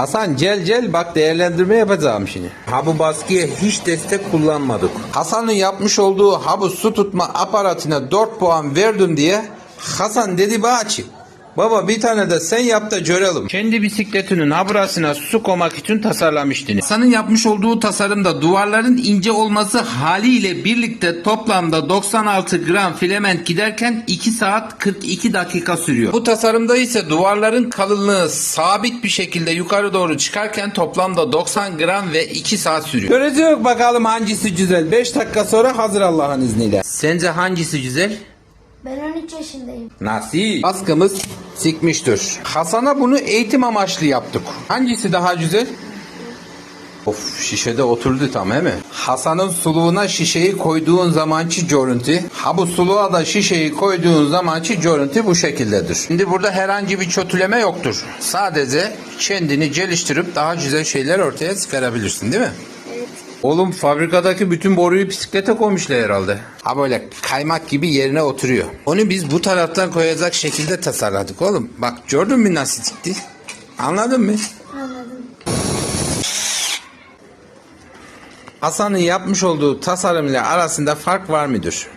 Hasan gel gel bak değerlendirme yapacağım şimdi. Ha bu baskıya hiç destek kullanmadık. Hasan'ın yapmış olduğu ha bu su tutma aparatına 4 puan verdim diye Hasan dedi bahçı. Baba bir tane de sen yap da görelim. Kendi bisikletinin ha burasına su koymak için tasarlamıştın. Hasan'ın yapmış olduğu tasarımda duvarların ince olması haliyle birlikte toplamda 96 gram filament giderken 2 saat 42 dakika sürüyor. Bu tasarımda ise duvarların kalınlığı sabit bir şekilde yukarı doğru çıkarken toplamda 90 gram ve 2 saat sürüyor. Göreceğiz bakalım hangisi güzel. 5 dakika sonra hazır Allah'ın izniyle. Sence hangisi güzel? Ben 13 yaşındayım. Nasıl? Baskımız sikmiştir. Hasan'a bunu eğitim amaçlı yaptık. Hangisi daha güzel? Of şişede oturdu tam he mi? Hasan'ın suluğuna şişeyi koyduğun zamanki görüntü, ha bu suluğa da şişeyi koyduğun zamanki görüntü bu şekildedir. Şimdi burada herhangi bir çötüleme yoktur. Sadece kendini geliştirip daha güzel şeyler ortaya çıkarabilirsin değil mi? Oğlum fabrikadaki bütün boruyu bisiklete koymuşlar herhalde. Ha böyle kaymak gibi yerine oturuyor. Onu biz bu taraftan koyacak şekilde tasarladık oğlum. Bak gördün mü nasıl çıktı? Anladın mı? Anladım. Hasan'ın yapmış olduğu tasarım ile arasında fark var mıdır?